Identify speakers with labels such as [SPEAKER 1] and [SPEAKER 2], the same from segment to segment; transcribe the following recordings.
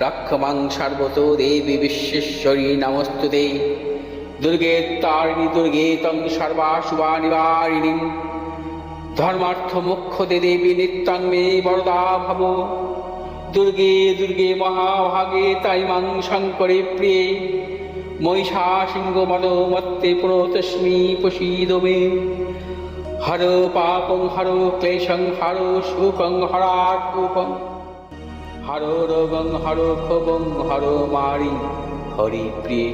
[SPEAKER 1] রক্ষমাং সর্বত দেবী বিশ্বেশ্বরী নমস্তুতে। দুর্গে তারিণী দুর্গে তং সর্বাশুভা নিবারিণী ধর্মার্থ মুখ্যতে দেবী নিত্যং মে বরদা ভব। দুর্গে দুর্গে মহাভাগে তাই মাং শঙ্করে প্রিয়ে। মহিষা সিংহ মদ মত্তে পুনতস্মি প্রসীদ মে। হর পাপং হর ক্লেশং হর সুখং হরাকুপং হর রোগং, হর ক্ষোভং, হর মারি, হরি প্রিয়ে।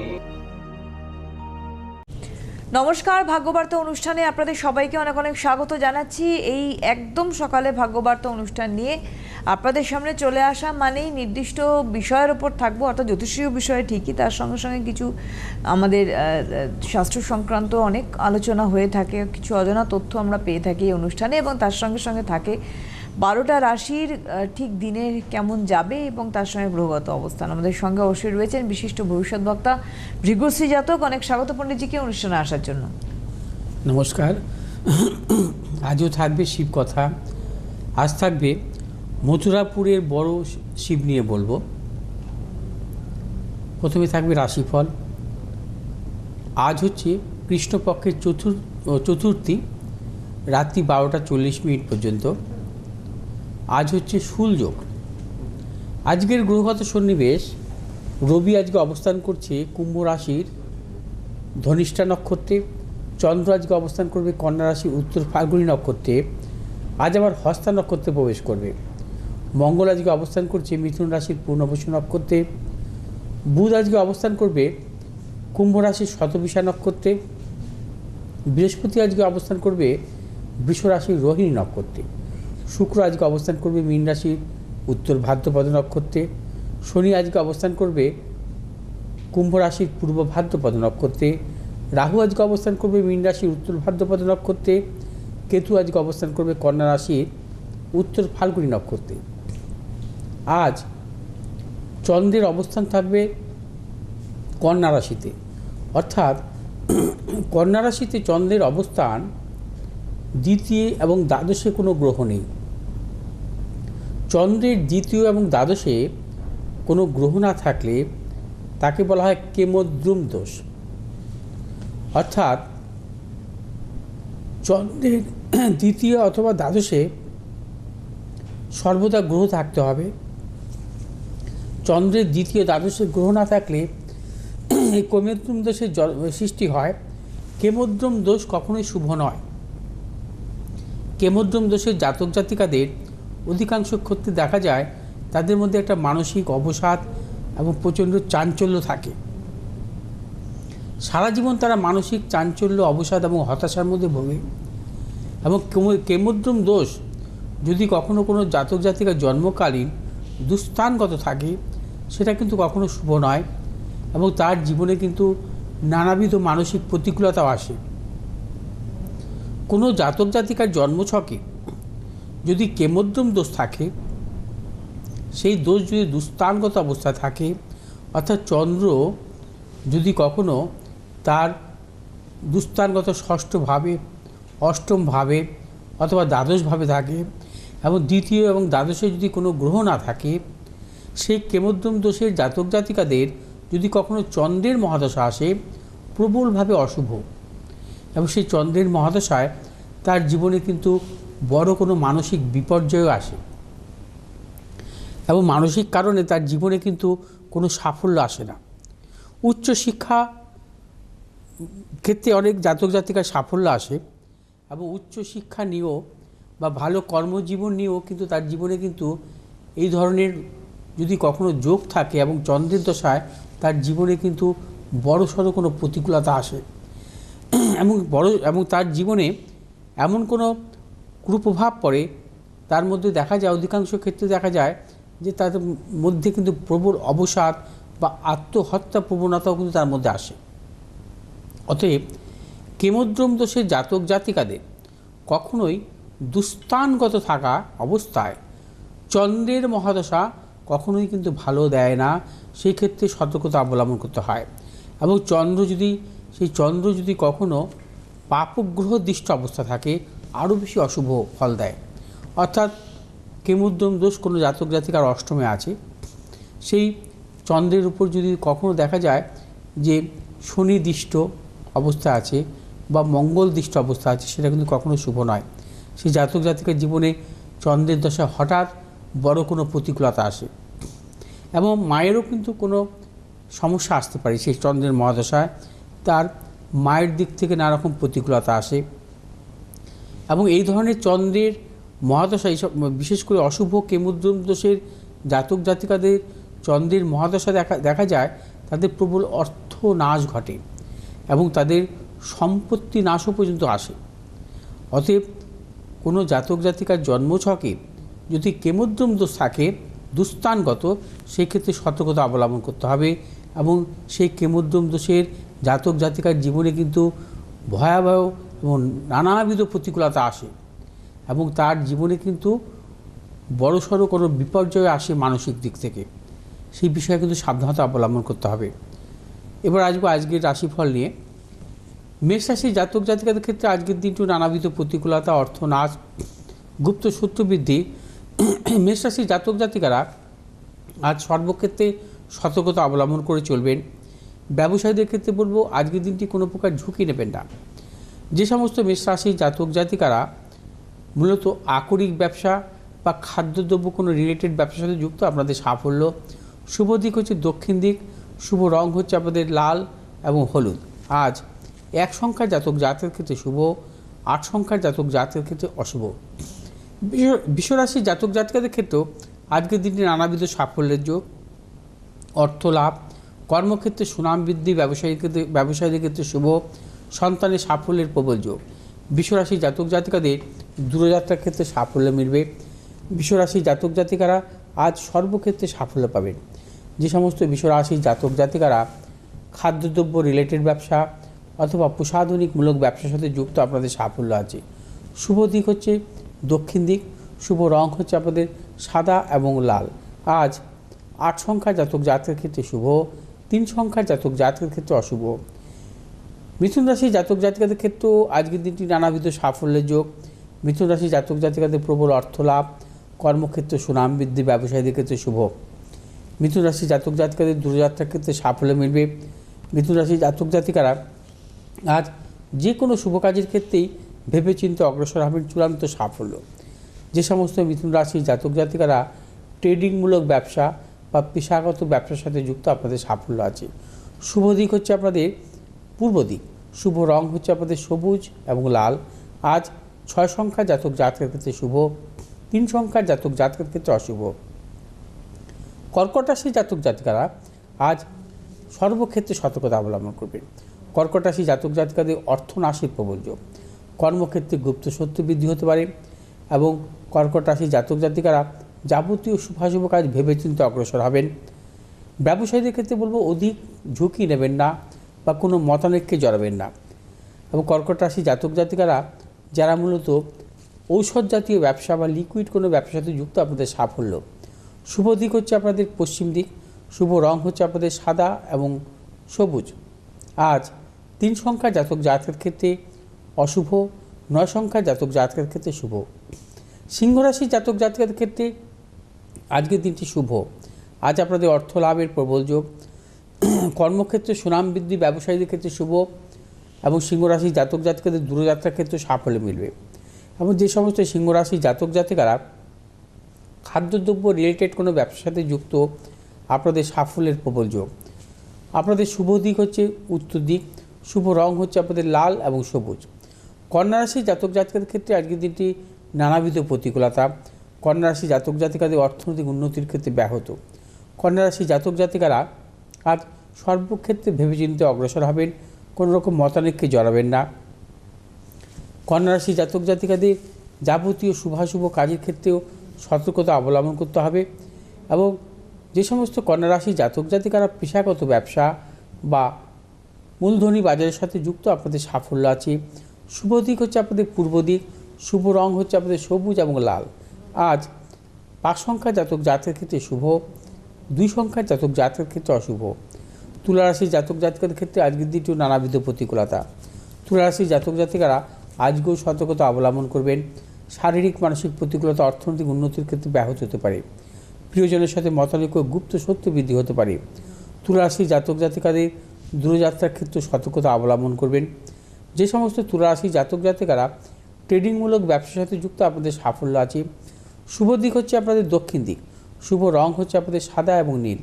[SPEAKER 2] নমস্কার, ভাগ্যবার্তা অনুষ্ঠানে আপনাদের সবাইকে অনেক অনেক স্বাগত জানাচ্ছি। এই একদম সকালে ভাগ্যবার্তা অনুষ্ঠান নিয়ে আপনাদের সামনে চলে আসা মানেই নির্দিষ্ট বিষয়ের ওপর থাকব, অর্থাৎ জ্যোতিষীয় বিষয়ে ঠিকই। তার সঙ্গে সঙ্গে কিছু আমাদের শাস্ত্র সংক্রান্ত অনেক আলোচনা হয়ে থাকে, কিছু অজানা তথ্য আমরা পেয়ে থাকি এই অনুষ্ঠানে এবং তার সঙ্গে সঙ্গে থাকে বারোটা রাশির ঠিক দিনের কেমন যাবে এবং তার সঙ্গে গ্রহগত অবস্থান? আমাদের সঙ্গে অবশ্যই রয়েছেন বিশিষ্ট ভবিষ্যৎ বক্তা ভৃগুশ্রী জাতক, অনেক স্বাগত পণ্ডিতজিকে অনুষ্ঠানে আসার জন্য।
[SPEAKER 3] নমস্কার। আজও থাকবে শিব কথা। আজ থাকবে মথুরাপুরের বড় শিব নিয়ে বলব। প্রথমে থাকবে রাশিফল। আজ হচ্ছে কৃষ্ণপক্ষের চতুর, ও চতুর্থী, রাত্রি বারোটা চল্লিশ মিনিট পর্যন্ত। আজ হচ্ছে শুলযোগ আজকের গ্রহগত সন্নিবেশ, রবি আজকে অবস্থান করছে কুম্ভ রাশির ধনিষ্ঠা নক্ষত্রে, চন্দ্র আজকে অবস্থান করবে কন্যা রাশির উত্তর ফাল্গুনী নক্ষত্রে, আজ আবার হস্তা নক্ষত্রে প্রবেশ করবে। মঙ্গল আজকে অবস্থান করছে মিথুন রাশির পূর্ণবসু নক্ষত্রে, বুধ আজকে অবস্থান করবে কুম্ভ রাশির শতবিশা নক্ষত্রে, বৃহস্পতি আজকে অবস্থান করবে বৃষ রাশির রোহিণী নক্ষত্রে। শুক্র আজকে অবস্থান করবে মীন রাশির, উত্তর ভাদ্রপদ নক্ষত্রে। শনি আজকে অবস্থান করবে কুম্ভ রাশির, পূর্ব ভাদ্রপদ নক্ষত্রে। রাহু আজকে অবস্থান করবে মীন রাশির, উত্তর ভাদ্রপদ নক্ষত্রে। কেতু আজকে অবস্থান করবে কন্যা রাশির, উত্তর ফাল্গুনি নক্ষত্রে। আজ চন্দ্রের অবস্থান থাকবে কন্যা রাশিতে। অর্থাৎ কন্যা রাশিতে চন্দ্রের অবস্থান দ্বিতীয় এবং দ্বাদশে কোনো গ্রহ নেই। চন্দ্রের দ্বিতীয় এবং দ্বাদশে কোনো গ্রহ না থাকলে তাকে বলা হয় কেমদ্রুম দোষ। অর্থাৎ চন্দ্রের দ্বিতীয় অথবা দ্বাদশে সর্বদা গ্রহ থাকতে হবে। চন্দ্রের দ্বিতীয় দ্বাদশে গ্রহ না থাকলে এই কেমদ্রুম দোষের সৃষ্টি হয়। কেমদ্রুম দোষ কখনোই শুভ নয়। কেমদ্রুম দোষের জাতক জাতিকাদের অধিকাংশ ক্ষেত্রে দেখা যায়,
[SPEAKER 1] তাদের মধ্যে একটা মানসিক অবসাদ এবং প্রচণ্ড চাঞ্চল্য থাকে। সারা জীবন তারা মানসিক চাঞ্চল্য, অবসাদ এবং হতাশার মধ্যে ভোগে। এবং কেমো- কেমোদ্রম দোষ, যদি কখনো কোনো জাতক জাতিকা জন্মকালীন দুস্থানগত থাকে, সেটা কিন্তু কখনো শুভ নয় এবং তার জীবনে কিন্তু নানাবিধ মানসিক প্রতিকূলতাও আসে। কোনো জাতক জাতিকার জন্মছকে যদি কেমোদ্রম দোষ থাকে, সেই দোষ যদি দুস্থানগত অবস্থায় থাকে, অর্থাৎ চন্দ্র যদি কখনো তার দুস্থানগত ষষ্ঠভাবে অষ্টম ভাবে অথবা দ্বাদশভাবে থাকে এবং দ্বিতীয় এবং দ্বাদশে যদি কোনো গ্রহ না থাকে, সেই কেমোদ্রম দোষের জাতক জাতিকাদের যদি কখনো চন্দ্রের মহাদশা আসে, প্রবলভাবে অশুভ। এবং সেই চন্দ্রের মহাদশায় তার জীবনে কিন্তু বড় কোনো মানসিক বিপর্যয় আসে। এবং মানসিক কারণে তার জীবনে কিন্তু কোনো সাফল্য আসে না। উচ্চ শিক্ষা ক্ষেত্রে অনেক জাতক জাতিকার সাফল্য আসে এবং উচ্চ শিক্ষা নিয়েও বা ভালো কর্মজীবন নিয়েও কিন্তু তার জীবনে কিন্তু এই ধরনের যদি কখনো যোগ থাকে এবং চন্দ্রের দশায় তার জীবনে কিন্তু বড় সড়ো কোনো প্রতিকূলতা আসে। এবং বড় এবং তার জীবনে এমন কোনো কুপ্রভাব পড়ে, তার মধ্যে দেখা যায়, অধিকাংশ ক্ষেত্রে দেখা যায় যে তার মধ্যে কিন্তু প্রবল অবসাদ বা আত্মহত্যা প্রবণতাও কিন্তু তার মধ্যে আসে। অতএব কেমোদ্রম দোষের জাতক জাতিকাদের কখনোই দুস্থানগত থাকা অবস্থায় চন্দ্রের মহাদশা কখনোই কিন্তু ভালো দেয় না, সেই ক্ষেত্রে সতর্কতা অবলম্বন করতে হয়। এবং চন্দ্র যদি, সেই চন্দ্র যদি কখনো পাপগ্রহ দৃষ্ট অবস্থা থাকে আরও বেশি অশুভ ফল দেয়। অর্থাৎ কেমুদ্রম দোষ কোনো জাতক জাতিকার অষ্টমে আছে। সেই চন্দ্রের উপর যদি কখনো দেখা যায় যে শনি দৃষ্ট অবস্থা আছে বা মঙ্গল দৃষ্ট অবস্থা আছে, সেটা কিন্তু কখনো শুভ নয়। সেই জাতক জাতিকার জীবনে চন্দ্রের দশা হঠাৎ বড় কোনো প্রতিকূলতা আসে। এবং মায়েরও কিন্তু কোনো সমস্যা আসতে পারে সেই চন্দ্রের মহাদশায়। তার মায়ের দিক থেকে নানা রকম প্রতিকূলতা আসে। এবং এই ধরনের চন্দ্রের মহাদশা এইসব বিশেষ করে অশুভ কেমুদ্রম দোষের জাতক জাতিকাদের চন্দ্রের মহাদশা দেখা দেখা যায়, তাদের প্রবল অর্থ নাশ ঘটে এবং তাদের সম্পত্তি নাশও পর্যন্ত আসে। অতএব কোনো জাতক জাতিকার জন্মছকে যদি কেমোদ্রম দোষ থাকে, দুস্থানগত, সেক্ষেত্রে সতর্কতা অবলম্বন করতে হবে এবং সেই কেমোদ্রম দোষের জাতক জাতিকার জীবনে কিন্তু ভয়াবহ এবং নানাবিধ প্রতিকূলতা আসে। এবং তার জীবনে কিন্তু বড়সড় কোনো বিপর্যয় আসে মানসিক দিক থেকে। সেই বিষয়ে কিন্তু সাবধানতা অবলম্বন করতে হবে। এবার আসব আজকের রাশিফল নিয়ে। মেষ রাশির জাতক জাতিকাদের ক্ষেত্রে আজকের দিনটি নানাবিধ প্রতিকূলতা, অর্থনাশ, গুপ্ত সূত্র বৃদ্ধি। মেষ রাশির জাতক জাতিকারা আজ সর্বক্ষেত্রে সতর্কতা অবলম্বন করে চলবেন। ব্যবসায়ীদের ক্ষেত্রে বলব, আজকের দিনটি কোনো প্রকার ঝুঁকি নেবেন না। যে সমস্ত মেষ রাশির জাতক জাতিকারা মূলত আকরিক ব্যবসা বা খাদ্যদ্রব্য কোনো রিলেটেড ব্যবসার সাথে যুক্ত, আপনাদের সাফল্য, শুভ দিক হচ্ছে দক্ষিণ দিক, শুভ রং হচ্ছে আপনাদের লাল এবং হলুদ। আজ এক সংখ্যার জাতক জাতের ক্ষেত্রে শুভ, আট সংখ্যার জাতক জাতের ক্ষেত্রে অশুভ। বিশ্ব- বিশ্বরাশির জাতক জাতিকাদের ক্ষেত্রেও আজকের দিনটি নানাবিধ সাফল্যের যোগ। অর্থ লাভ কর্মক্ষেত্রে সুনাম বৃদ্ধি ব্যবসায়ীর ক্ষেত্রে ব্যবসায়ীদের ক্ষেত্রে শুভ সন্তানের সাফল্যের প্রবল যোগ। বিশ্বরাশি জাতক জাতিকাদের দূরযাত্রার ক্ষেত্রে সাফল্য মিলবে। বিশ্বরাশি জাতক জাতিকারা আজ সর্বক্ষেত্রে সাফল্য পাবেন। যে সমস্ত বিশ্বরাশি জাতক জাতিকারা খাদ্যদ্রব্য রিলেটেড ব্যবসা অথবা প্রসাধনিকমূলক ব্যবসার সাথে যুক্ত আপনাদের সাফল্য আছে। শুভ দিক হচ্ছে দক্ষিণ দিক। শুভ রং হচ্ছে আপনাদের সাদা এবং লাল। আজ আট সংখ্যার জাতক জাতকের ক্ষেত্রে শুভ, তিন সংখ্যার জাতক জাতকের ক্ষেত্রে অশুভ। মিথুন রাশি জাতক জাতিকাদের ক্ষেত্রেও আজকের দিনটি নানাবিধ সাফল্যের যোগ। মিথুন রাশি জাতক জাতিকাদের প্রবল অর্থ লাভ কর্মক্ষেত্রে সুনাম বৃদ্ধি, ব্যবসায়ীদের ক্ষেত্রে শুভ। মিথুন রাশি জাতক জাতিকাদের দূরযাত্রার ক্ষেত্রে সাফল্য মিলবে। মিথুন রাশি জাতক জাতিকারা আজ যে কোনো শুভ কাজের ক্ষেত্রেই ভেবেচিন্তে অগ্রসর হবেন চূড়ান্ত সাফল্য। যে সমস্ত মিথুন রাশির জাতক জাতিকারা ট্রেডিংমূলক ব্যবসা বা পেশাগত ব্যবসার সাথে যুক্ত, আপনাদের সাফল্য আছে। শুভ দিক হচ্ছে আপনাদের পূর্ব দিক। শুভ রং হচ্ছে আপনাদের সবুজ এবং লাল। আজ ছয় সংখ্যা জাতক জাতকের ক্ষেত্রে শুভ, তিন সংখ্যার জাতক জাতকের ক্ষেত্রে অশুভ। কর্কট রাশি জাতক জাতিকারা আজ সর্বক্ষেত্রে সতর্কতা অবলম্বন করবেন কর্কট রাশি জাতক জাতিকাদের অর্থনাশীর প্রবল কর্মক্ষেত্রে গুপ্ত সত্য বৃদ্ধি হতে পারে এবং কর্কট রাশি জাতক জাতিকারা যাবতীয় শুভাশুভ কাজ ভেবেচিন্তে অগ্রসর হবেন। ব্যবসায়ীদের ক্ষেত্রে বলব, অধিক ঝুঁকি নেবেন না। বা কোনো মতানৈক্যে জড়াবেন না। এবং কর্কট রাশি জাতক জাতিকারা, যারা মূলত ঔষধ জাতীয় ব্যবসা বা লিকুইড কোনো ব্যবসার সাথে যুক্ত, আপনাদের সাফল্য। শুভ দিক হচ্ছে আপনাদের পশ্চিম দিক, শুভ রং হচ্ছে আপনাদের সাদা এবং সবুজ। আজ তিন সংখ্যা জাতক জাতকের ক্ষেত্রে অশুভ, নয় সংখ্যা জাতক জাতকের ক্ষেত্রে শুভ। সিংহ রাশি জাতক জাতকের ক্ষেত্রে আজকের দিনটি শুভ। আজ আপনাদের অর্থ লাভের প্রবল যোগ কর্মক্ষেত্রে সুনাম বৃদ্ধি, ব্যবসায়ীদের ক্ষেত্রে শুভ এবং সিংহরাশি জাতক জাতিকাদের দূরযাত্রার ক্ষেত্রে সাফল্য মিলবে। এবং যে সমস্ত সিংহরাশি জাতক জাতিকারা খাদ্যদ্রব্য রিলেটেড কোনো ব্যবসার সাথে যুক্ত, আপনাদের সাফল্যের প্রবল যোগ। আপনাদের শুভ দিক হচ্ছে উত্তর দিক, শুভ রং হচ্ছে আপনাদের লাল এবং সবুজ। কন্যা রাশি জাতক জাতিকাদের ক্ষেত্রে আজকের দিনটি নানাবিধ প্রতিকূলতা। কন্যা রাশি জাতক জাতিকাদের অর্থনৈতিক উন্নতির ক্ষেত্রে ব্যাহত। কন্যা রাশি জাতক জাতিকারা আজ সর্বক্ষেত্রে ভেবেচিন্তে অগ্রসর হবেন কোনো রকম মতানৈক্যে জড়াবেন না। কন্যারাশি জাতক জাতিকাদের যাবতীয় শুভাশুভ কাজের ক্ষেত্রেও সতর্কতা অবলম্বন করতে হবে এবং যে সমস্ত কন্যারাশি জাতক জাতিকারা পেশাগত ব্যবসা বা মূলধনী বাজারের সাথে যুক্ত আপনাদের সাফল্য আছে। শুভ দিক হচ্ছে আপনাদের পূর্ব দিক, শুভ রং হচ্ছে আপনাদের সবুজ এবং লাল। আজ পাঁচ সংখ্যা জাতক জাতকের ক্ষেত্রে শুভ দুই সংখ্যার জাতক জাতকের ক্ষেত্রে অশুভ। তুলা রাশির জাতক জাতিকাদের ক্ষেত্রে আজকের দিনটিও নানাবিধ প্রতিকূলতা। তুলা রাশির জাতক জাতিকারা আজকেও সতর্কতা অবলম্বন করবেন। শারীরিক, মানসিক প্রতিকূলতা, অর্থনৈতিক উন্নতির ক্ষেত্রে ব্যাহত হতে পারে। প্রিয়জনের সাথে মতানৈক্য গুপ্ত সত্য বৃদ্ধি হতে পারে। তুলা রাশির জাতক জাতিকাদের দূরযাত্রার ক্ষেত্রে সতর্কতা অবলম্বন করবেন। যে সমস্ত তুলা রাশির জাতক জাতিকারা ট্রেডিংমূলক ব্যবসার সাথে যুক্ত, আপনাদের সাফল্য আছে। শুভ দিক হচ্ছে আপনাদের দক্ষিণ দিক। শুভ রং হচ্ছে আপনাদের সাদা এবং নীল।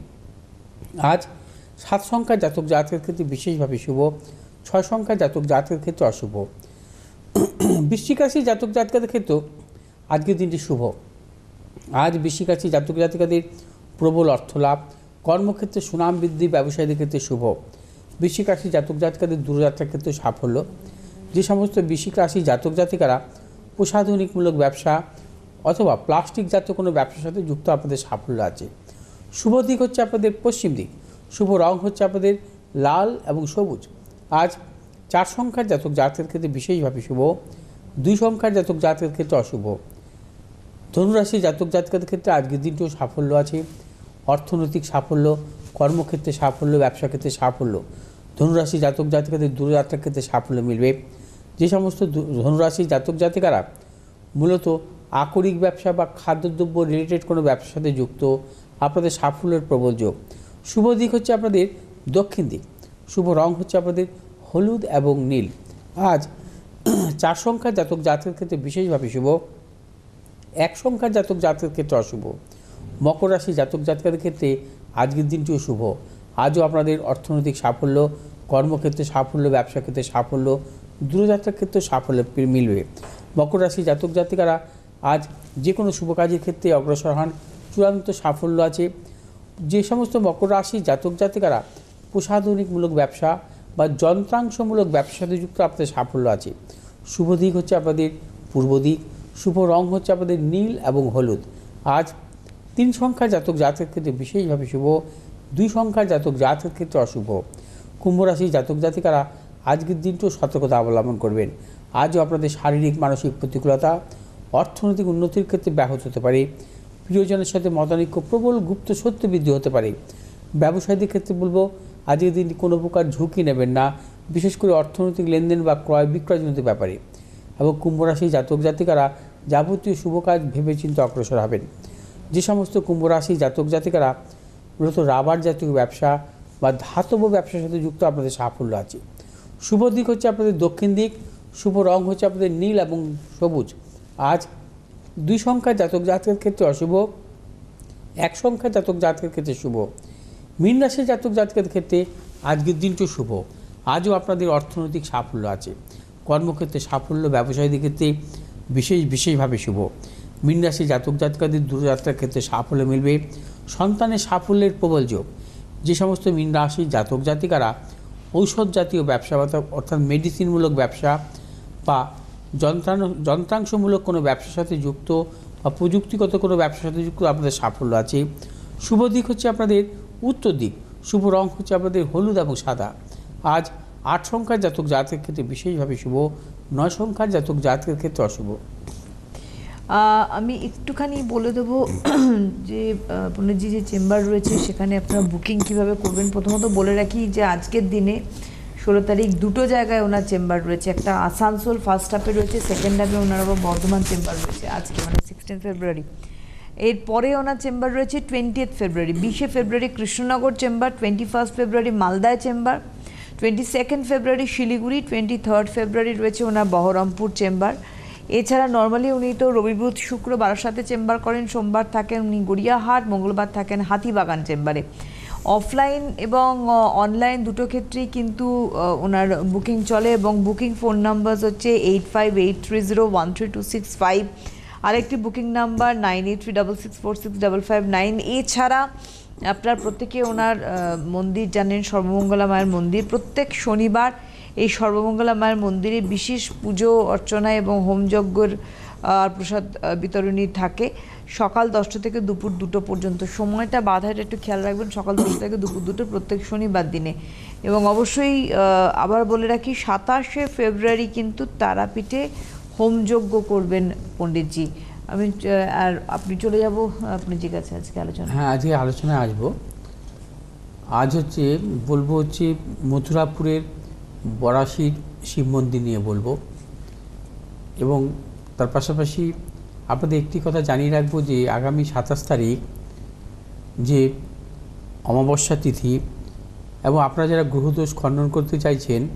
[SPEAKER 1] আজ সাত সংখ্যার জাতক জাতকের ক্ষেত্রে বিশেষভাবে শুভ, ছয় সংখ্যার জাতক জাতকের ক্ষেত্রে অশুভ। বৃশ্চিক রাশি জাতক জাতকাদের ক্ষেত্রেও আজকের দিনটি শুভ। আজ বৃশ্চিক রাশি জাতক জাতিকাদের প্রবল অর্থলাভ, কর্মক্ষেত্রে সুনাম বৃদ্ধি, ব্যবসায়ীদের ক্ষেত্রে শুভ। বৃশ্চিক রাশি জাতক জাতিকাদের দূরযাত্রার ক্ষেত্রে সাফল্য। যে সমস্ত বৃশ্চিক রাশি জাতক জাতিকারা প্রসাধনিকমূলক ব্যবসা অথবা প্লাস্টিক জাতীয় কোনো ব্যবসার সাথে যুক্ত আপনাদের সাফল্য আছে। শুভ দিক হচ্ছে আপনাদের পশ্চিম দিক। শুভ রং হচ্ছে আপনাদের লাল এবং সবুজ। আজ চার সংখ্যার জাতক জাতকের ক্ষেত্রে বিশেষভাবে শুভ, দুই সংখ্যার জাতক জাতকের ক্ষেত্রে অশুভ। ধনুরাশি জাতক জাতকের ক্ষেত্রে আজকের দিনটিও সাফল্য আছে। অর্থনৈতিক সাফল্য, কর্মক্ষেত্রে সাফল্য ব্যবসা ক্ষেত্রে সাফল্য। ধনুরাশি জাতক জাতিকাদের দূরযাত্রার ক্ষেত্রে সাফল্য মিলবে। যে সমস্ত ধনুরাশি জাতক জাতিকারা মূলত আকরিক ব্যবসা বা খাদ্যদ্রব্য রিলেটেড কোনো ব্যবসার সাথে যুক্ত, আপনাদের সাফল্যের প্রবল যোগ। শুভ দিক হচ্ছে আপনাদের দক্ষিণ দিক। শুভ রং হচ্ছে আপনাদের হলুদ এবং নীল। আজ চার সংখ্যার জাতক জাতকের ক্ষেত্রে বিশেষভাবে শুভ, এক সংখ্যার জাতক জাতকের ক্ষেত্রে অশুভ। মকর রাশি জাতক জাতকের ক্ষেত্রে আজকের দিনটিও শুভ। আজও আপনাদের অর্থনৈতিক সাফল্য, কর্মক্ষেত্রে সাফল্য ব্যবসা ক্ষেত্রে সাফল্য, দূরযাত্রার ক্ষেত্রে সাফল্য মিলবে। মকর রাশি জাতক জাতিকারা আজ যে কোনো শুভ কাজের ক্ষেত্রে অগ্রসর হন। চূড়ান্ত সাফল্য আছে। যে সমস্ত মকর রাশি জাতক জাতিকারা প্রসাধনিকমূলক ব্যবসা বা যন্ত্রাংশমূলক ব্যবসার সাথে যুক্ত আপনাদের সাফল্য আছে। শুভ দিক হচ্ছে আপনাদের পূর্ব দিক। শুভ রং হচ্ছে আপনাদের নীল এবং হলুদ। আজ তিন সংখ্যার জাতক জাতকের ক্ষেত্রে বিশেষভাবে শুভ, দুই সংখ্যার জাতক জাতকের ক্ষেত্রে অশুভ। কুম্ভ রাশির জাতক জাতিকারা আজকের দিনটিও সতর্কতা অবলম্বন করবেন। আজও আপনাদের শারীরিক, মানসিক প্রতিকূলতা অর্থনৈতিক উন্নতির ক্ষেত্রে ব্যাহত হতে পারে। প্রিয়জনের সাথে মতানৈক্য প্রবল গুপ্ত সত্য বৃদ্ধি হতে পারে। ব্যবসায়ীদের ক্ষেত্রে বলব, আজকের দিনটি কোনো প্রকার ঝুঁকি নেবেন না, বিশেষ করে অর্থনৈতিক লেনদেন বা ক্রয় বিক্রয়জনিত ব্যাপারে। এবং কুম্ভ রাশি জাতক জাতিকারা যাবতীয় শুভ কাজ ভেবেচিন্তে অগ্রসর হবেন। যে সমস্ত কুম্ভ রাশি জাতক জাতিকারা, মূলত রাবার জাতীয় ব্যবসা বা ধাতব ব্যবসার সাথে যুক্ত আপনাদের সাফল্য আছে। শুভ দিক হচ্ছে আপনাদের দক্ষিণ দিক, শুভ রং হচ্ছে আপনাদের নীল এবং সবুজ। আজ দুই সংখ্যার জাতক জাতকের ক্ষেত্রে অশুভ, এক সংখ্যার জাতক জাতকের ক্ষেত্রে শুভ। মীন রাশির জাতক জাতকের ক্ষেত্রে আজকের দিনটি শুভ। আজও আপনাদের অর্থনৈতিক সাফল্য আছে। কর্মক্ষেত্রে সাফল্য, ব্যবসায়ীদের ক্ষেত্রে বিশেষ, বিশেষভাবে শুভ। মীন রাশির জাতক জাতকাদের দূরযাত্রার ক্ষেত্রে সাফল্য মিলবে। সন্তানের সাফল্যের প্রবল যোগ। যে সমস্ত মীন রাশির জাতক জাতিকারা ঔষধ জাতীয় ব্যবসা অর্থাৎ- অর্থাৎ মেডিসিনমূলক ব্যবসা বা যন্ত্রাংশমূলক কোনো ব্যবসার সাথে যুক্ত বা প্রযুক্তিগত কোনো ব্যবসার সাথে যুক্ত আপনাদের সাফল্য আছে। শুভ দিক হচ্ছে আপনাদের উত্তর দিক। শুভ রং হচ্ছে আপনাদের হলুদ এবং সাদা। আজ আট সংখ্যার জাতক জাতকের ক্ষেত্রে বিশেষভাবে শুভ, নয় সংখ্যার জাতক জাতকের ক্ষেত্রে অশুভ।
[SPEAKER 2] আমি একটুখানি বলে দেবো যে পণ্ডিতজি যে চেম্বার রয়েছে সেখানে আপনারা বুকিং কীভাবে করবেন? প্রথমত বলে রাখি যে, আজকের দিনে ষোলো তারিখ দুটো জায়গায় ওনার চেম্বার রয়েছে। একটা আসানসোল ফার্স্ট হাফে রয়েছে সেকেন্ড হাফে ওনার আবার বর্ধমান চেম্বার রয়েছে আজকে মানে সিক্সটিন ফেব্রুয়ারি এরপরে ওনার চেম্বার রয়েছে টোয়েন্টিয়েথ ফেব্রুয়ারি বিশে ফেব্রুয়ারি Krishnanagar chamber twenty first February মালদায় chamber twenty second February Siliguri twenty third February রয়েছে ওনার বহরমপুর চেম্বার। এছাড়া নর্মালি উনি তো রবি বুধ, শুক্র, বারাসাতে চেম্বার করেন, সোমবার থাকেন উনি গড়িয়াহাট, মঙ্গলবার থাকেন হাতিবাগান চেম্বারে। অফলাইন এবং অনলাইন দুটো ক্ষেত্রেই কিন্তু ওনার বুকিং চলে এবং বুকিং ফোন নাম্বার হচ্ছে eight five eight three zero one three two six five আরেকটি booking number nine eight three double six four six double five nine এছাড়া আপনার প্রত্যেকে ওনার মন্দির জানেন সর্বমঙ্গলা মায়ের মন্দির। প্রত্যেক শনিবার এই সর্বমঙ্গলা মায়ের মন্দিরে বিশেষ পুজো অর্চনা এবং হোমযজ্ঞর প্রসাদ বিতরণী থাকে। সকাল দশটা থেকে দুপুর দুটো পর্যন্ত। সময়টা বাধাটা একটু খেয়াল রাখবেন, সকাল দশটা থেকে দুপুর দুটো প্রত্যেক শনিবার দিনে। এবং অবশ্যই আবার বলে রাখি, সাতাশে ফেব্রুয়ারি কিন্তু তারাপীঠে হোমযজ্ঞ করবেন পণ্ডিতজি। আমি আর আপনি চলে যাব আপনার কাছে আজকে আলোচনা
[SPEAKER 1] হ্যাঁ আজকে আলোচনায় আসব। আজ হচ্ছে, বলব হচ্ছে, মথুরাপুরের বরাশির শিব মন্দির নিয়ে বলব। এবং তার পাশাপাশি আপনাদের একটি কথা জানিয়ে রাখব যে আগামী সাতাশ তারিখ যে অমাবস্যা তিথি এবং আপনারা যারা গ্রহদোষ খণ্ডন করতে চাইছেন,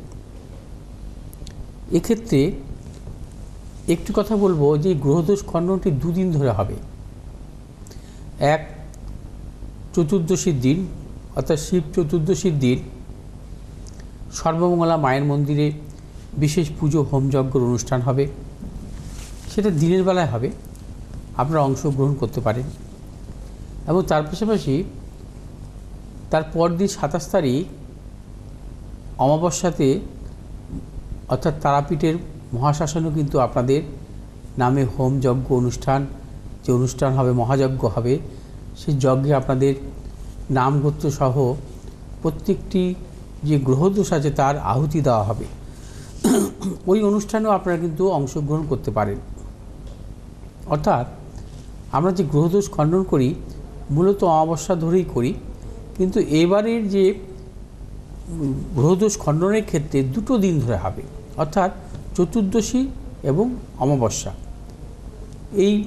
[SPEAKER 1] এক্ষেত্রে একটি কথা বলব যে গ্রহদোষ খণ্ডনটি দুদিন ধরে হবে। এক, চতুর্দশীর দিন, অর্থাৎ শিব চতুর্দশীর দিন, সর্বমঙ্গলা মায়ের মন্দিরে বিশেষ পুজো, হোমযজ্ঞর অনুষ্ঠান হবে। সেটা দিনের বেলায় হবে। আপনারা অংশগ্রহণ করতে পারেন। এবং তার পাশাপাশি তার পরদিন সাতাশ তারিখ অমাবস্যাতে অর্থাৎ তারাপীঠের মহাশাসনও কিন্তু আপনাদের নামে হোম যজ্ঞ অনুষ্ঠান, যে অনুষ্ঠান হবে, মহাযজ্ঞ হবে, সেই যজ্ঞে আপনাদের নাম সহ প্রত্যেকটি যে গ্রহদোষ আছে তার আহুতি দেওয়া হবে। ওই অনুষ্ঠানেও আপনারা কিন্তু অংশগ্রহণ করতে পারেন। অর্থাৎ আমরা যে গ্রহদোষ খণ্ডন করি মূলত অমাবস্যা ধরেই করি কিন্তু এবারের যে গ্রহদোষ খণ্ডনের ক্ষেত্রে দুটো দিন ধরে হবে অর্থাৎ চতুর্দশী এবং অমাবস্যা। এই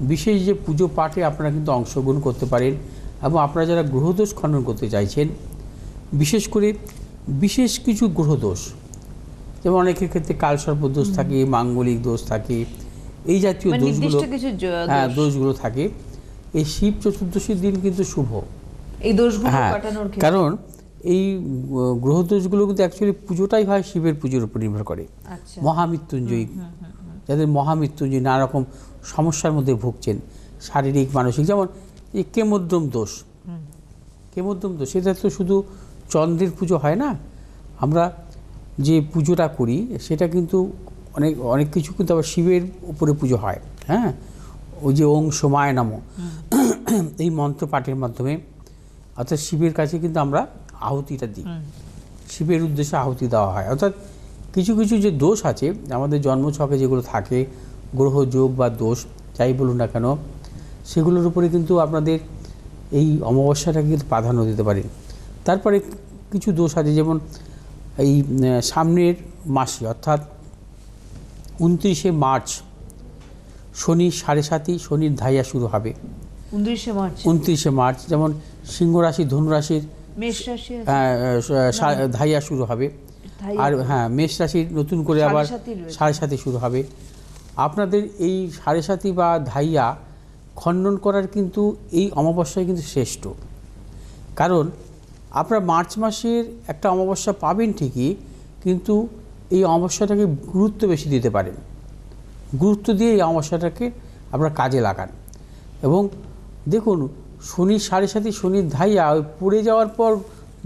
[SPEAKER 1] বিশেষ যে পুজো পাঠে আপনারা কিন্তু অংশগ্রহণ করতে পারেন এবং আপনারা যারা গ্রহদোষ খণ্ডন করতে চাইছেন বিশেষ করে বিশেষ কিছু গ্রহদোষ যেমন অনেকের ক্ষেত্রে কালসর্প দোষ থাকে মাঙ্গলিক দোষ থাকে এই জাতীয়
[SPEAKER 2] মানে
[SPEAKER 1] দোষগুলো হ্যাঁ দোষগুলো থাকে। এই শিব চতুর্দশীর দিন কিন্তু শুভ।
[SPEAKER 2] এই দোষগুলো
[SPEAKER 1] হ্যাঁ
[SPEAKER 2] কাটানোর
[SPEAKER 1] কারণ এই গ্রহদোষগুলো কিন্তু অ্যাকচুয়ালি পুজোটাই হয় শিবের পুজোর উপর নির্ভর করে।
[SPEAKER 2] আচ্ছা।
[SPEAKER 1] মহামৃত্যুঞ্জয়ী। যাদের মহামৃত্যুঞ্জয়ী নানা রকম সমস্যার মধ্যে ভুগছেন শারীরিক মানসিক যেমন এই কেমোদ্রম দোষ। কেমোদ্রম দোষ সেটা তো শুধু চন্দ্রের পুজো হয় না। আমরা যে পুজোটা করি সেটা কিন্তু অনেক অনেক কিছু কিন্তু আবার শিবের উপরে পুজো হয় হ্যাঁ? ওই যে ওং সময় নাম। এই মন্ত্র পাঠের মাধ্যমে অর্থাৎ শিবের কাছে কিন্তু আমরা আহুতিটা দিই। শিবের উদ্দেশ্যে আহুতি দেওয়া হয়। অর্থাৎ কিছু কিছু যে দোষ আছে আমাদের জন্মছকে যেগুলো থাকে গ্রহ যোগ বা দোষ যাই বলুন না কেন সেগুলোর উপরে কিন্তু আপনাদের এই অমাবস্যাটাকে কিন্তু প্রাধান্য দিতে পারে। তারপরে কিছু দোষ আছে যেমন এই সামনের মাসে অর্থাৎ উনত্রিশে মার্চ শনি সাড়ে সাতই শনির ধাইয়া শুরু হবে।
[SPEAKER 2] উনত্রিশে মার্চ।
[SPEAKER 1] উনত্রিশে মার্চ যেমন সিংহ রাশি ধনু রাশির
[SPEAKER 2] মেষ রাশি আছে।
[SPEAKER 1] আহ, আহ, সা- ধাইয়া শুরু হবে। আর হ্যাঁ মেষ রাশির নতুন করে আবার সাড়ে সাথে শুরু হবে। আপনাদের এই সাড়ে সাতি বা ধাইয়া খণ্ডন করার কিন্তু এই অমাবস্যায় কিন্তু শ্রেষ্ঠ। কারণ আপনারা মার্চ মাসের একটা অমাবস্যা পাবেন ঠিকই কিন্তু এই অমাবস্যাটাকে গুরুত্ব বেশি দিতে পারেন। গুরুত্ব দিয়ে এই অমাবস্যাটাকে আপনারা কাজে লাগান। এবং দেখুন, শনির সাড়ে সাথে শনির ধাইয়া ওই পড়ে যাওয়ার পর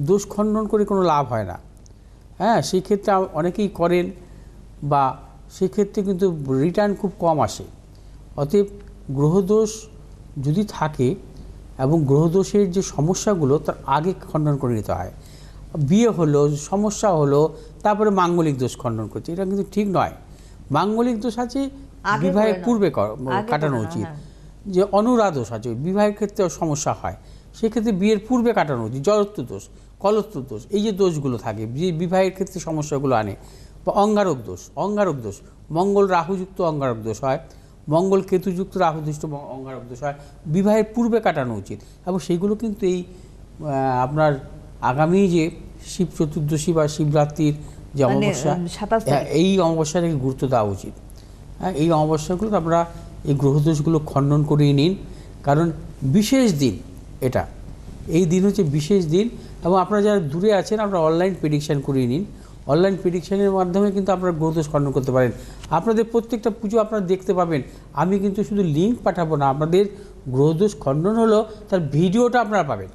[SPEAKER 1] দোষ খণ্ডন করে কোনো লাভ হয় না। হ্যাঁ সেই ক্ষেত্রে অনেকেই করেন বা সেক্ষেত্রে কিন্তু রিটার্ন খুব কম আসে। অতএব গ্রহদোষ যদি থাকে এবং গ্রহদোষের যে সমস্যাগুলো, তার আগে খণ্ডন করে নিতে হয়। বিয়ে হলো সমস্যা হলো তারপরে মাঙ্গলিক দোষ খণ্ডন করছে। এটা কিন্তু ঠিক নয়। মাঙ্গলিক দোষ আছে বিবাহের পূর্বে কাটানো উচিত।
[SPEAKER 2] হ্যাঁ।
[SPEAKER 1] যে অনুরাধ দোষ আছে বিবাহের ক্ষেত্রে সমস্যা হয়। সেক্ষেত্রে বিয়ের পূর্বে কাটানো উচিত। জড়ত্ব দোষ কলত্ব দোষ এই যে দোষগুলো থাকে যে বিবাহের ক্ষেত্রে সমস্যাগুলো আনে বা অঙ্গারক দোষ অঙ্গারক দোষ মঙ্গল রাহুযুক্ত অঙ্গারক দোষ হয় মঙ্গল কেতুযুক্ত ম- অঙ্গারক দোষ হয় বিবাহের পূর্বে কাটানো উচিত। এবং সেইগুলো কিন্তু এই আপনার আগামী যে শিব চতুর্দশী বা শিবরাত্রির যে
[SPEAKER 2] মানে,
[SPEAKER 1] অমাবস্যা
[SPEAKER 2] উম, 27
[SPEAKER 1] হ্যাঁ, এই অমাবস্যাটাকে গুরুত্ব দেওয়া উচিত। হ্যাঁ এই অমাবস্যাগুলো আমরা এই গ্রহদোষগুলো খণ্ডন করিয়ে নিন। কারণ বিশেষ দিন এটা। এই দিন হচ্ছে বিশেষ দিন এবং আপনারা যারা দূরে আছেন আপনারা অনলাইন প্রেডিকশান করিয়ে নিন। অনলাইন প্রেডিকশানের মাধ্যমে কিন্তু আপনারা গ্রহদোষ খণ্ডন করতে পারেন। আপনাদের প্রত্যেকটা পুজো আপনারা দেখতে পাবেন। আমি কিন্তু শুধু লিঙ্ক পাঠাবো না আপনাদের গ্রহদোষ খণ্ডন হলো তার ভিডিওটা আপনারা পাবেন।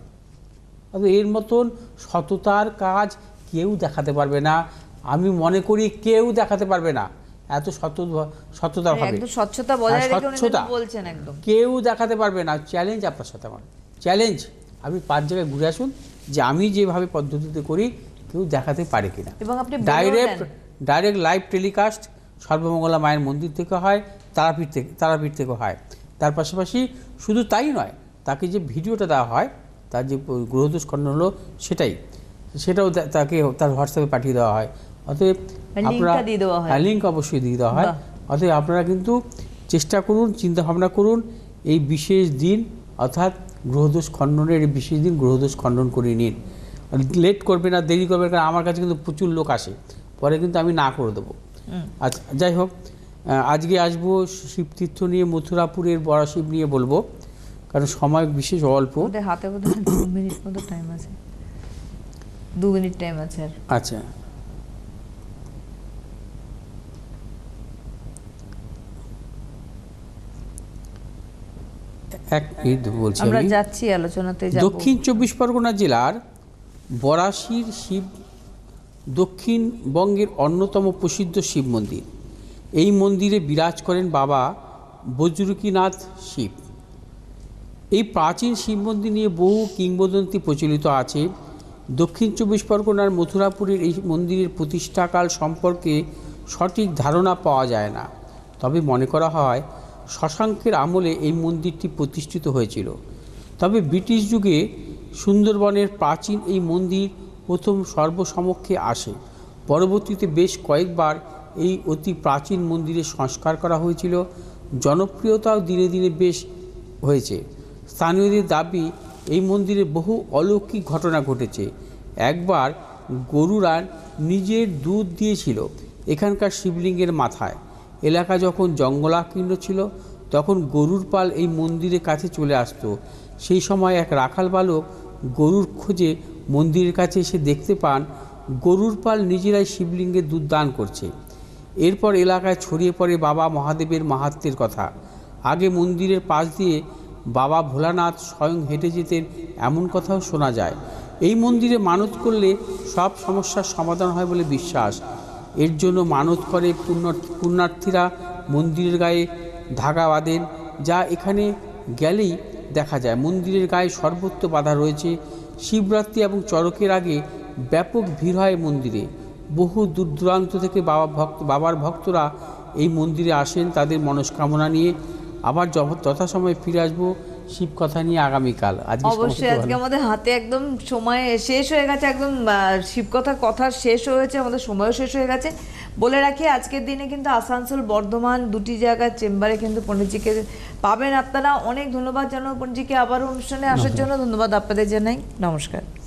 [SPEAKER 1] তবে এর মতন সততার কাজ কেউ দেখাতে পারবে না। আমি মনে করি কেউ দেখাতে পারবে না। এত সত সততা হবে
[SPEAKER 2] স্বচ্ছতা
[SPEAKER 1] হ্যাঁ, স্বচ্ছতা।
[SPEAKER 2] বলছেন একদম।
[SPEAKER 1] কেউ দেখাতে পারবে না। চ্যালেঞ্জ আপনার সাথে আমার। চ্যালেঞ্জ আপনি পাঁচ জায়গায় ঘুরে আসুন যে আমি যেভাবে পদ্ধতিতে করি কেউ দেখাতে পারে কিনা।
[SPEAKER 2] এবং আপনি
[SPEAKER 1] direct direct live telecast Sarbamangala মায়ের মন্দির থেকে হয় তারাপীঠ থেকে তারাপীঠ থেকে হয়। তার পাশাপাশি শুধু তাই নয় তাকে যে ভিডিওটা দেওয়া হয় তার যে গ্রহদোষ খণ্ডন হলো সেটাই। সেটাও তাকে তার হোয়াটসঅ্যাপে পাঠিয়ে দেওয়া হয়। অতএব
[SPEAKER 2] মানে
[SPEAKER 1] আপনারা
[SPEAKER 2] হয়।
[SPEAKER 1] লিঙ্ক অবশ্যই দিয়ে দেওয়া হয়। অতএব আপনারা কিন্তু চেষ্টা করুন চিন্তা ভাবনা করুন এই বিশেষ দিন অর্থাৎ গ্রহদোষ খণ্ডনের এই বিশেষ দিন গ্রহদোষ খণ্ডন করে নিন। লেট করবে না দেরি করবে কারণ আমার কাছে কিন্তু প্রচুর লোক আসে। পরে কিন্তু আমি না করে দেবো। আচ্ছা যাই হোক আজকে আসব শিবতীর্থ নিয়ে মথুরাপুরের বড় শিব নিয়ে বলব। কারণ সময় বিশেষ অল্প।
[SPEAKER 2] হাতে বোধহয় দু মিনিট মতো টাইম আছে। দু মিনিট টাইম আছে আর।
[SPEAKER 1] আচ্ছা। এক মিনিট বলছি
[SPEAKER 2] আমরা যাচ্ছি আলোচনাতে
[SPEAKER 1] দক্ষিণ চব্বিশ পরগনা জেলার বরাশির শিব দক্ষিণবঙ্গের অন্যতম প্রসিদ্ধ শিব মন্দির। এই মন্দিরে বিরাজ করেন বাবা বজ্রকীনাথ শিব। এই প্রাচীন শিব মন্দির নিয়ে বহু কিংবদন্তি প্রচলিত আছে। দক্ষিণ চব্বিশ পরগনার মথুরাপুরের এই মন্দিরের প্রতিষ্ঠাকাল সম্পর্কে সঠিক ধারণা পাওয়া যায় না। তবে মনে করা হয়, শশাঙ্কের আমলে এই মন্দিরটি প্রতিষ্ঠিত হয়েছিল। তবে ব্রিটিশ যুগে সুন্দরবনের প্রাচীন এই মন্দির প্রথম সর্বসমক্ষে আসে। পরবর্তীতে বেশ কয়েকবার এই অতি প্রাচীন মন্দিরের সংস্কার করা হয়েছিল। জনপ্রিয়তাও দিনে দিনে বেশ হয়েছে। স্থানীয়দের দাবি, এই মন্দিরে বহু অলৌকিক ঘটনা ঘটেছে। একবার গরুরা নিজের দুধ দিয়েছিল এখানকার শিবলিঙ্গের মাথায়। এলাকা যখন জঙ্গলাকীর্ণ ছিল, তখন গরুর পাল এই মন্দিরের কাছে চলে আসতো। সেই সময় এক রাখাল বালক গরুর খোঁজে মন্দিরের কাছে এসে দেখতে পান, গরুর পাল নিজেরাই শিবলিঙ্গের দুধ দান করছে। এরপর এলাকায় ছড়িয়ে পড়ে বাবা মহাদেবের মাহাত্মের কথা। আগে মন্দিরের পাশ দিয়ে বাবা ভোলানাথ স্বয়ং হেঁটে যেতেন, এমন কথাও শোনা যায়। এই মন্দিরে মানত করলে সব সমস্যার সমাধান হয় বলে বিশ্বাস। এর জন্য মানত করে পুণ্য, পুণ্যার্থীরা মন্দিরের গায়ে ধাগা বাঁধেন, যা এখানে গেলেই দেখা যায়। মন্দিরের গায়ে সর্বত্র বাধা রয়েছে। শিবরাত্রি এবং চরকের আগে ব্যাপক ভিড় হয় মন্দিরে। বহু দূর দূরান্ত থেকে বাবা ভক্ত, বাবার ভক্তরা এই মন্দিরে আসেন, তাদের মনস্কামনা নিয়ে আবার যথাসময়ে ফিরে আসব শিব কথা নিয়ে আগামীকাল। আজকে
[SPEAKER 2] অবশ্যই আজকে আমাদের হাতে একদম সময় শেষ হয়ে গেছে একদম আহ, শিবকথার কথা শেষ হয়েছে আমাদের সময়ও শেষ হয়ে গেছে। বলে রাখি আজকের দিনে কিন্তু আসানসোল বর্ধমান দুটি জায়গার চেম্বারে কিন্তু পণ্ডিতজিকে পাবেন। আপনারা অনেক ধন্যবাদ জানাব পণ্ডিতজিকে আবার অনুষ্ঠানে আসার জন্য ধন্যবাদ আপনাদের জানাই। নমস্কার।